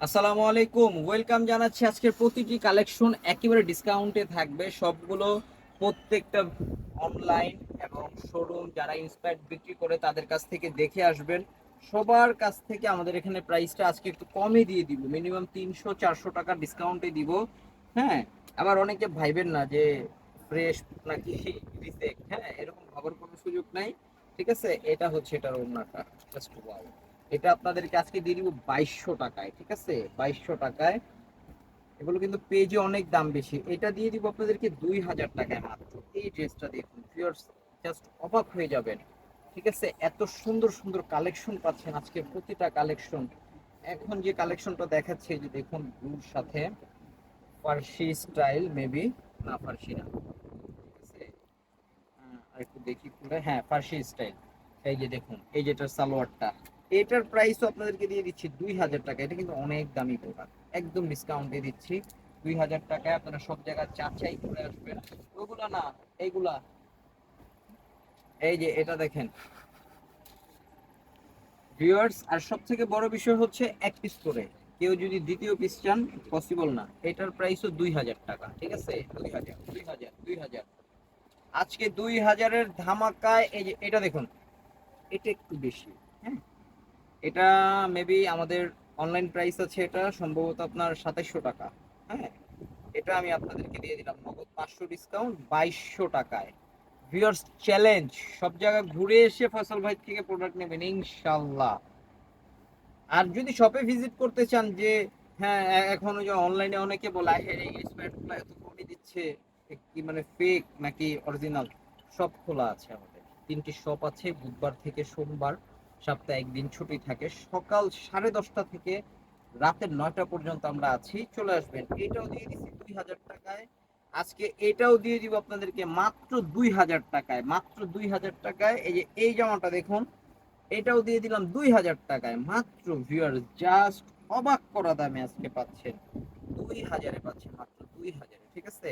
আসসালামু আলাইকুম। ওয়েলকাম জানাচ্ছি আজকের প্রতিটি কালেকশন একেবারে ডিসকাউন্টে থাকবে। সবগুলো প্রত্যেকটা অনলাইন এবং শোরুম যারা ইন্সপায়ার্ড বিক্রি করে তাদের কাছ থেকে দেখে আসবেন। সবার কাছ থেকে আমাদের এখানে প্রাইসটা আজকে একটু কমে দিয়ে দিব। মিনিমাম তিনশো, চারশো টাকা ডিসকাউন্টে দিব। হ্যাঁ আবার অনেকে ভাইবেন না যে ফ্রেশ নাকি রিজেক্ট হ্যাঁ এরকম ভাবার কোনো সুযোগ নাই। ঠিক আছে? এটা হচ্ছে এটার ওনারটা জাস্ট ওয়াও এটা আপনাদেরকে আজকে দিয়ে দিব বাইশশো টাকায়, ঠিক আছে? বাইশশো টাকায়। এগুলো কিন্তু পেজে অনেক দাম বেশি। এটা দিয়ে দিব আপনাদেরকে দুই হাজার টাকায় মাত্র। এই ড্রেসটা দেখুন জাস্ট অবাক হয়ে যাবেন, ঠিক আছে? এত সুন্দর সুন্দর কালেকশন পাচ্ছেন আজকে, প্রতিটা কালেকশন এখন যে কালেকশনটা দেখাচ্ছে যে দেখুন ব্লুর সাথে। ফার্সি স্টাইল মেবি না, ফার্সি না। আর একটু দেখি হ্যাঁ ফার্সি স্টাইল। এই যে দেখুন, এই যেটার সালোয়ারটা। এটার প্রাইসও আপনাদেরকে দিয়ে দিচ্ছি দুই হাজার টাকা। এটা কিন্তু অনেক দামি প্রোডাক্ট একদম ডিসকাউন্ট দিয়ে দিচ্ছি। দুই হাজার টাকায় আপনারা সব জায়গায় চাচাই করে আসবেন। ওগুলা না, এইগুলা। এই যে এটা দেখেন। ভিউয়ার্স আর সব থেকে বড় বিষয় হচ্ছে এক পিস করে। কেউ যদি দ্বিতীয় পিস চান পসিবল না। এটার প্রাইসও দুই হাজার টাকা, ঠিক আছে? দুই হাজার দুই হাজার দুই হাজার। আজকে দুই হাজারের ধামাকায়, এই যে এটা দেখুন। এটা একটু বেশি। এটা মেবি আমাদের অনলাইন প্রাইস আছে এটা, সম্ভবত আপনার সাতাইশশো টাকা। হ্যাঁ? এটা আমি আপনাদেরকে দিয়ে দিলাম নগদ পাঁচশো ডিসকাউন্ট বাইশশো টাকায়। ভিউয়ার্স চ্যালেঞ্জ সব জায়গায় ঘুরে এসে ফসল ভাই থেকে প্রোডাক্ট নেবেন ইনশাল্লাহ আর যদি শপে ভিজিট করতে চান যে হ্যাঁ এখন যে অনলাইনে অনেকে বলে হ্যাঁ স্প্যাডগুলো এত কমে দিচ্ছে কি মানে ফেক নাকি অরিজিনাল সব খোলা আছে আমাদের। তিনটি শপ আছে, বুধবার থেকে সোমবার। সপ্তাহে একদিন ছুটি থাকে। সকাল সাড়ে দশটা থেকে রাতের নয়টা পর্যন্ত আমরা আছি। চলে আসবেন। এটাও দিয়ে দিচ্ছি দুই হাজার টাকায়। আজকে এটাও দিয়ে দিব আপনাদেরকে মাত্র দুই হাজার টাকায়। মাত্র দুই হাজার টাকায়। এই যে, এই জামাটা দেখুন, এটাও দিয়ে দিলাম দুই হাজার টাকায়। মাত্র ভিউয়ার জাস্ট অবাক করা দামে আজকে পাচ্ছেন। দুই হাজারে পাচ্ছেন মাত্র দুই হাজারে, ঠিক আছে?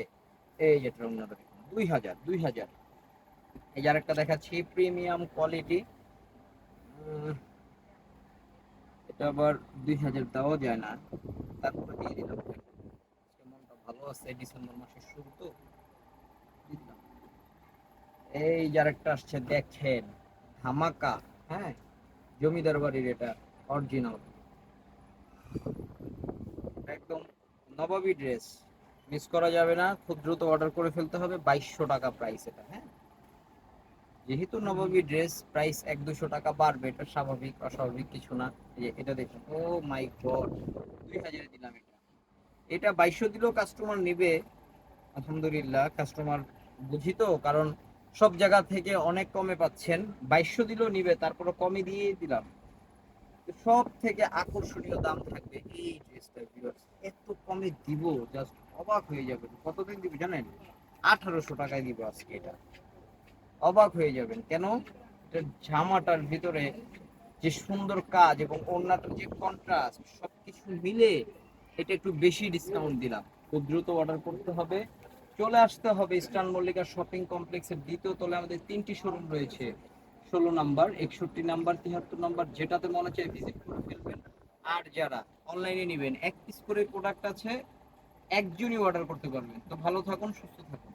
এই যে ট্রংনাটা দেখুন, দুই হাজার দুই হাজার। এই যে আরেকটা দেখাচ্ছি প্রিমিয়াম কোয়ালিটি এটা আবার দুই হাজার দেওয়া যায় না। তারপরে দিয়ে দিলাম। মনটা ভালো আছে, ডিসেম্বর মাসের শুরু তো। এই যে আরেকটা আসছে, দেখেন, ধামাকা হ্যাঁ? জমিদার বাড়ির এটা অরিজিনাল একদম নবাবী ড্রেস মিস করা যাবে না, খুব দ্রুত অর্ডার করে ফেলতে হবে, বাইশশো টাকা প্রাইস এটা হ্যাঁ? যেহেতু নবাবী ড্রেস প্রাইস এক দুশো টাকা বাড়বে, এটা স্বাভাবিক, অস্বাভাবিক কিছু না। যে এটা দেখুন, ও মাই গড দুই হাজারে দিলাম এটা। এটা বাইশশো দিলেও কাস্টমার নেবে, আলহামদুলিল্লাহ কাস্টমার বুঝি তো, কারণ সব জায়গা থেকে অনেক কমে পাচ্ছেন। বাইশশো দিলেও নিবে তারপরে কমে দিয়ে দিলাম। সব থেকে আকর্ষণীয় দাম থাকবে এই ড্রেসটা এত কমে দিব জাস্ট অবাক হয়ে যাবে। কতদিন দিবে জানেন? আঠারোশো টাকায় দিব আজকে এটা। অবাক হয়ে যাবেন। কেন? জামাটার ভিতরে যে সুন্দর কাজ এবং ওড়নাটার যে কন্ট্রাস্ট সবকিছু মিলে এটা একটু বেশি ডিসকাউন্ট দিলাম। খুব দ্রুত অর্ডার করতে হবে। চলে আসতে হবে ইস্টার্ন মল্লিকা শপিং কমপ্লেক্সের দ্বিতীয় তলে আমাদের তিনটি শোরুম রয়েছে। ষোলো নাম্বার, একষট্টি নাম্বার তিয়াত্তর নাম্বার, যেটাতে মনে চায় ভিজিট করে ফেলবেন। আর যারা অনলাইনে নেবেন, এক পিস করে প্রোডাক্ট আছে, একজনই অর্ডার করতে পারবেন। তো ভালো থাকুন, সুস্থ থাকুন।